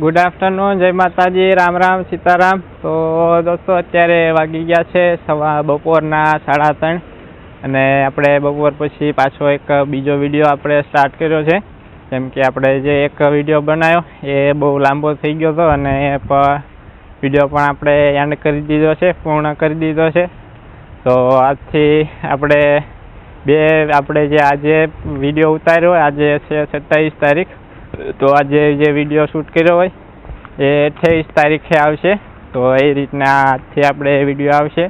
Good afternoon જય માતાજી, રામ રામ, સીતારામ. તો દોસ્તો, અત્યારે વાગી ગયા છે સવા બપોરના સાડા ત્રણ. અને આપણે બપોર પછી પાછો એક બીજો વીડિયો આપણે સ્ટાર્ટ કર્યો છે. જેમ કે આપણે જે એક વીડિયો બનાવ્યો એ બહુ લાંબો થઈ ગયો હતો અને એ વીડિયો પણ આપણે એન્ડ કરી દીધો છે, પૂર્ણ કરી દીધો છે. તો આજથી આપણે બે, આપણે જે આજે વીડિયો ઉતાર્યો, આજે છે સત્તાવીસ તારીખ. તો આજે જે વીડિયો શૂટ કર્યો હોય, એ અઠ્યાવીસ તારીખે આવશે. તો એ રીતના આજથી આપણે વીડિયો આવશે.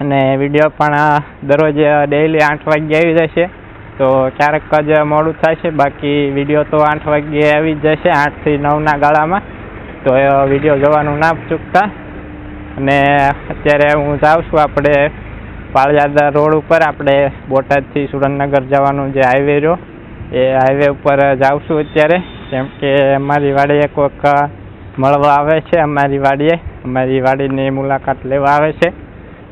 અને વીડિયો પણ દરરોજ ડેઈલી આઠ વાગ્યે આવી જશે. તો ક્યારેક જ મોડું થશે. બાકી વીડિયો તો આઠ વાગ્યે આવી જ જશે આઠથી નવના ગાળામાં. તો એ વીડિયો જોવાનું ના ચૂકતા. અને અત્યારે હું જાઉં છું આપણે પાળજાદા રોડ ઉપર. આપણે બોટાદથી સુરેન્દ્રનગર જવાનું જે હાઈવે રહ્યો. એ હાઈવે ઉપર જાઉં છું અત્યારે. કેમ કે અમારી વાડીએ કોઈક મળવા આવે છે અમારી વાડીએ. અમારી વાડીની મુલાકાત લેવા આવે છે.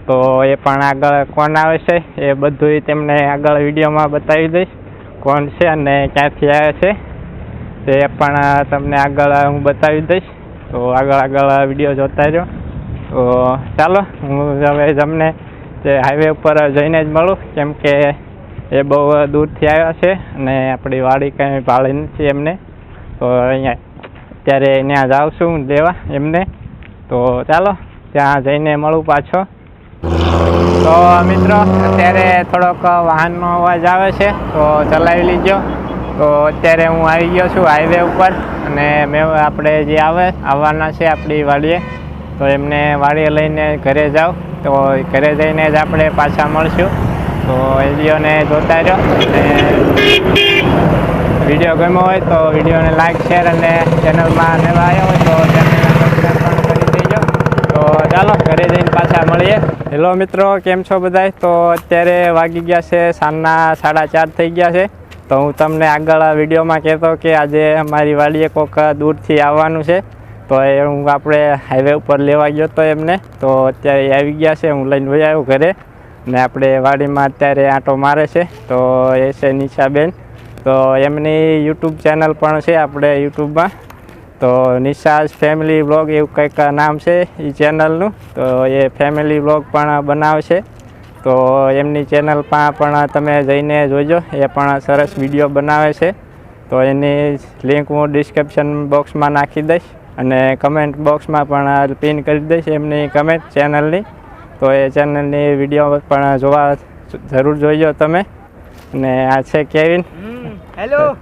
તો એ પણ આગળ કોણ આવે છે એ બધુંય તેમને આગળ વિડીયોમાં બતાવી દઈશ. કોણ છે અને ક્યાંથી આવે છે તે પણ તમને આગળ હું બતાવી દઈશ. તો આગળ આગળ વીડિયો જોતા રહ્યો તો ચાલો, હું હવે તમને તે હાઈવે ઉપર જઈને જ મળું. કેમ કે એ બહુ દૂરથી આવ્યા છે અને આપણી વાડી કંઈ ભાળી નથી એમને. તો અહીંયા અત્યારે ત્યાં જાઉં છું દેવા એમને. તો ચાલો, ત્યાં જઈને મળું પાછો. તો મિત્રો, અત્યારે થોડોક વાહનનો અવાજ આવે છે, તો ચલાવી લીજો. તો અત્યારે હું આવી ગયો છું હાઈવે ઉપર અને મેં આપણે જે આવે, આવવાના છે આપણી વાડીએ. તો એમને વાડીએ લઈને ઘરે જાઉં. તો ઘરે જઈને જ આપણે પાછા મળશું. તો વિડીયોને જોતા રહ્યો અને વીડિયો ગમ્યો હોય તો વિડીયોને લાઇક શેર અને ચેનલમાં નવા આવ્યા હોય તો ચેનલને ચાલો, ઘરે જઈને પાછા મળીએ. હેલો મિત્રો, કેમ છો બધાય? તો અત્યારે વાગી ગયા છે સાંજના સાડા ચાર થઈ ગયા છે. તો હું તમને આગળ વિડીયોમાં કહેતો કે આજે અમારી વાડીએ કોઈક દૂરથી આવવાનું છે. તો એ હું આપણે હાઈવે ઉપર લેવા ગયો હતો એમને. તો અત્યારે આવી ગયા છે, હું લઈને આવ્યો ઘરે. ને આપણે વાડીમાં અત્યારે આંટો મારે છે, તો એ છે નિશાબેન. તો એમની યુટ્યુબ ચેનલ પણ છે આપણે યુટ્યુબમાં. તો નિશાઝ ફેમિલી બ્લોગ એવું કંઈક નામ છે એ ચેનલનું. તો એ ફેમિલી બ્લોગ પણ બનાવશે. તો એમની ચેનલ પણ તમે જઈને જોજો, એ પણ સરસ વીડિયો બનાવે છે. તો એની લિંક હું ડિસ્ક્રિપ્શન બોક્સમાં નાખી દઈશ અને કમેન્ટ બોક્સમાં પણ પિન કરી દઈશ એમની કમેન્ટ ચેનલની. તો એ ચેનલની વીડિયો પણ જોવા જરૂર જોઈજો તમે. અને આ છે કેવિન. હેલો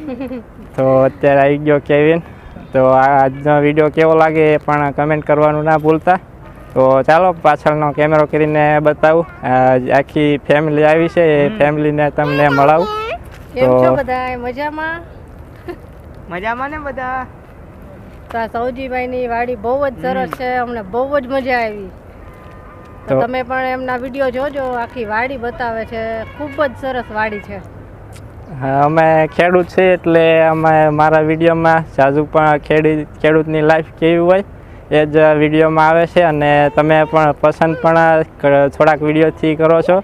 તો અત્યારે આવી ગયો કેવિન. તો આ આજનો વીડિયો કેવો લાગે એ પણ કમેન્ટ કરવાનું ના ભૂલતા. તો ચાલો પાછળનો કેમેરો કરીને બતાવું. આખી ફેમિલી આવી છે એ ફેમિલીને તમને મળાવું. તો- બધા મજામાં? મજામાં ને બધા? તો આ સૌજીભાઈની વાડી બહુ જ સરસ છે અમને બહુ જ મજા આવી. તો તમે પણ એમના વીડિયો જોજો આખી વાડી બતાવે છે. ખૂબ જ સરસ વાડી છે. હા, અમે ખેડૂત છીએ એટલે અમે મારા વિડીયોમાં જાજુ પણ ખેડી ખેડૂતની લાઈફ કેવી હોય એ જ વિડીયોમાં આવે છે અને તમે પણ પસંદ પણ થોડાક વિડીયોથી કરો છો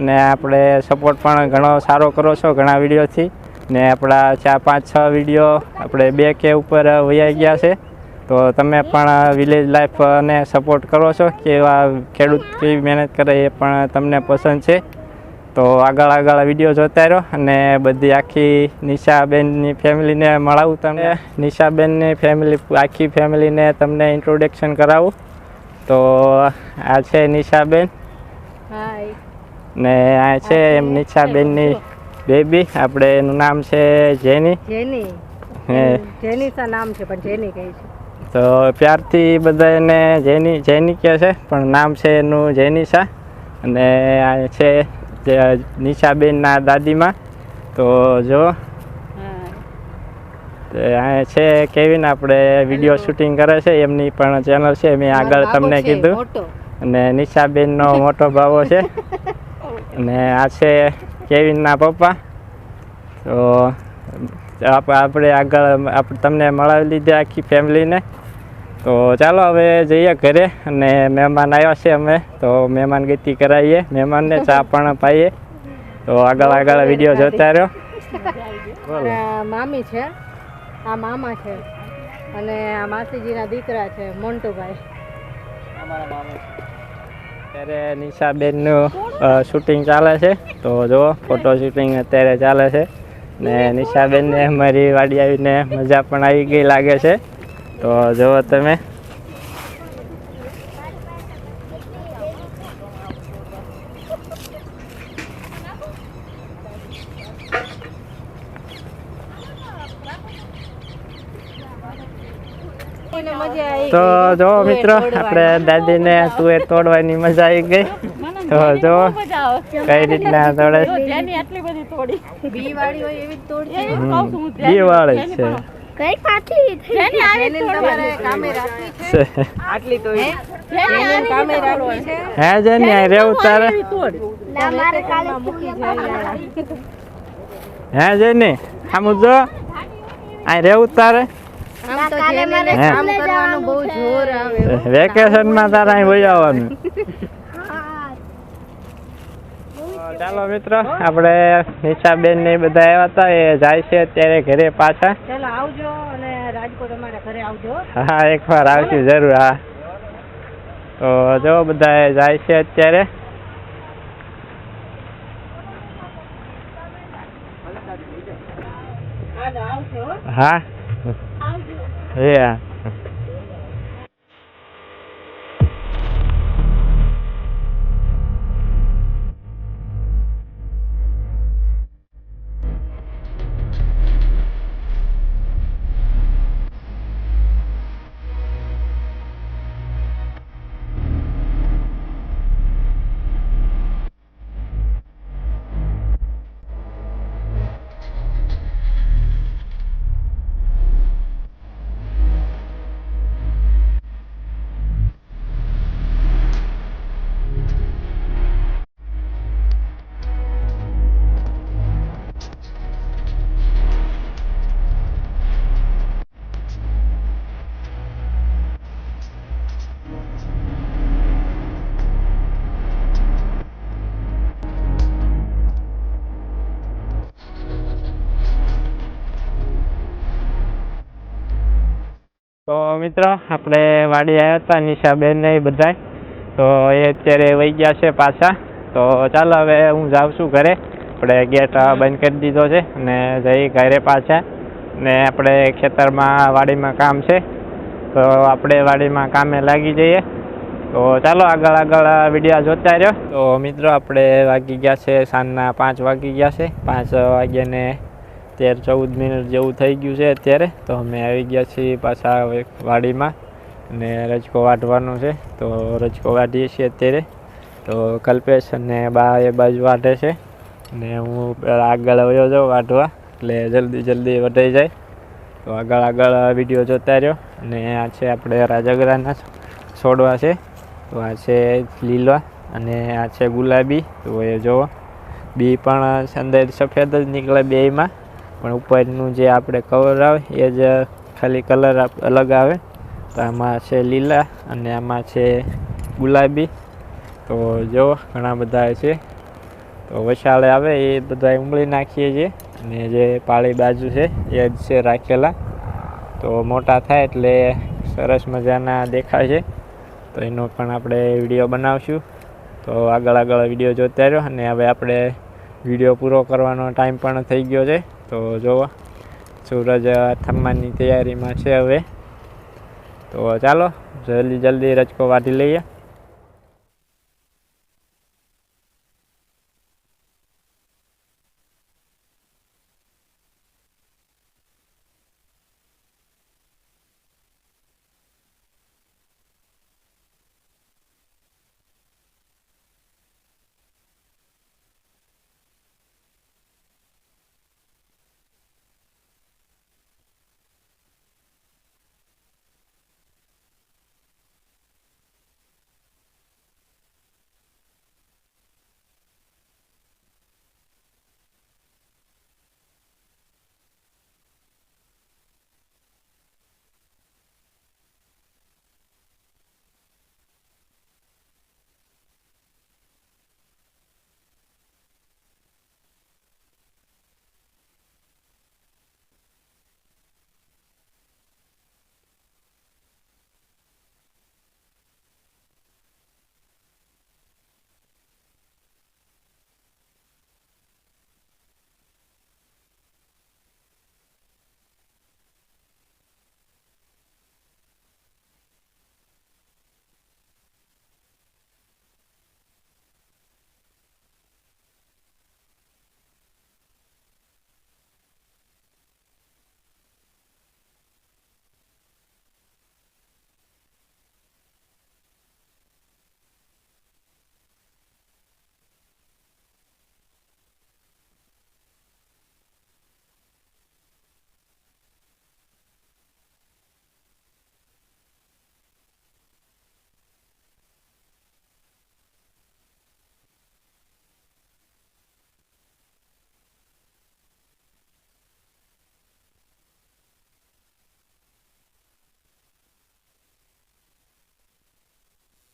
ને આપણે સપોર્ટ પણ ઘણો સારો કરો છો ઘણા વિડીયોથી ને આપણા ચાર પાંચ છ વીડિયો આપણે બે કે ઉપર વૈયા ગયા છે. તો તમે પણ વિલેજ લાઈફને સપોર્ટ કરો છો કેવા ખેડૂત કેવી મહેનત કરે એ પણ તમને પસંદ છે. તો આગળ આગળ વીડિયો જોતા રહો અને બધી આખી નિશાબેનની ફેમિલીને મળાવું તમને. નિશાબેનની ફેમિલી આખી ફેમિલીને તમને ઇન્ટ્રોડક્શન કરાવું. તો આ છે નિશાબેન. ને આ છે એમ નિશાબેનની બેબી આપણે એનું નામ છે જેની. જેની. જેની નામ છે પણ જેની કહે છે. તો પ્યારથી બધા એને જેની જેની કહે છે પણ નામ છે એનું જેનિશા. અને આ છે નિશાબેનના દાદીમાં. તો જો. છે કેવિન આપણે વીડિયો શૂટિંગ કરે છે એમની પણ ચેનલ છે મેં આગળ તમને કીધું. અને નિશાબેનનો મોટો ભાવો છે. અને આ છે કેવિનના પપ્પા. તો આપ- આપણે આગળ આપણે તમને મળાવી લીધી આખી ફેમિલીને તો ચાલો હવે જઈએ ઘરે અને મહેમાન આવ્યા છે અમે. તો મહેમાન ગીતી કરાવીએ મહેમાનને ચા પણ પાઈએ. તો આગળ આગળ વીડિયો જોતા રહ્યો. મામી છે. આ મામા છે. અને આ માસીજીના દીકરા છે મોન્ટુભાઈ. અત્યારે નિશાબેનનું શૂટિંગ ચાલે છે. તો જો ફોટો શૂટિંગ અત્યારે ચાલે છે. ને નિશાબેનને અમારી વાડી આવીને મજા પણ આવી ગઈ લાગે છે. તો જુઓ તમે એને મજા આવી તો. જો મિત્રો. આપણે દાદીને તુવેર તોડવાની મજા આવી ગઈ તો જો કઈ રીતના તોડે છે. બી વાળી હોય એવી પાછી જેની આવી તમારે કામે રાખી છે આટલી તો જેની કામે રાખી છે હે જેની આ રેવું તારે? મારે કાલે મૂકી જાય. હે જેની આમ જો આ રેવ તારે. આમ તો જેને કામ કરવાનું બહુ જોર આવે. વેકેશનમાં તારે અહીં વહી આવવાનું. ચાલો મિત્રો આપણે નિશાબેન ને બધા આવ્યા હતા એ જાય છે અત્યારે ઘરે પાછા. ચાલો આવજો અને રાજકોટ અમારા ઘરે આવજો. હા એકવાર આવશું જરૂર હા. તો જો બધા જાય છે અત્યારે. હા એ હા. તો મિત્રો, આપણે વાડી આવ્યા હતા, નિશાબેન ને બધાય. તો એ અત્યારે વહી ગયા છે પાછા. તો ચાલો હવે હું જાઉં છું ઘરે. આપણે ગેટ બંધ કરી દીધો છે અને જઈ ઘરે પાછા. ને આપણે ખેતરમાં વાડીમાં કામ છે. તો આપણે વાડીમાં કામે લાગી જઈએ. તો ચાલો આગળ આગળ વીડિયો જોતા રહ્યો. તો મિત્રો, આપણે વાગી ગયા છે સાંજના પાંચ વાગી ગયા છે. પાંચ વાગ્યાને તેર ચૌદ મિનિટ જેવું થઈ ગયું છે અત્યારે. તો અમે આવી ગયા છીએ પાછા વાડીમાં અને રજકો વાઢવાનું છે. તો રજકો વાઢીએ છીએ અત્યારે. તો કલ્પેશ અને બા એ બાજુ વાઢે છે. અને હું આગળ આવ્યો જાઉં વાઢવા. એટલે જલ્દી જલ્દી વઢાઈ જાય. તો આગળ આગળ વીડિયો જોતા રહ્યો. અને આ છે આપણે રાજગરાના છોડવા છે. તો આ છે લીલા અને આ છે ગુલાબી. તો એ જુઓ બી પણ અંદર સફેદ જ નીકળે બેયમાં. પણ ઉપરનું જે આપણે કવર આવે, એ જ ખાલી કલર અલગ આવે. તો આમાં છે લીલા અને આમાં છે ગુલાબી. તો જો ઘણા બધા છે. તો વસાળે આવે, એ બધા ઉમળી નાખીએ છીએ. અને જે પાળી બાજુ છે, એ જ છે રાખેલા. તો મોટા થાય એટલે સરસ મજાના દેખાય છે. તો એનો પણ આપણે વીડિયો બનાવશું. તો આગળ આગળ વીડિયો જોતા રહ્યો. અને હવે આપણે વીડિયો પૂરો કરવાનો ટાઈમ પણ થઈ ગયો છે. તો જુઓ સૂરજ થમવાની તૈયારીમાં છે હવે. તો ચાલો જલ્દી જલ્દી રજકો વાઢી લઈએ.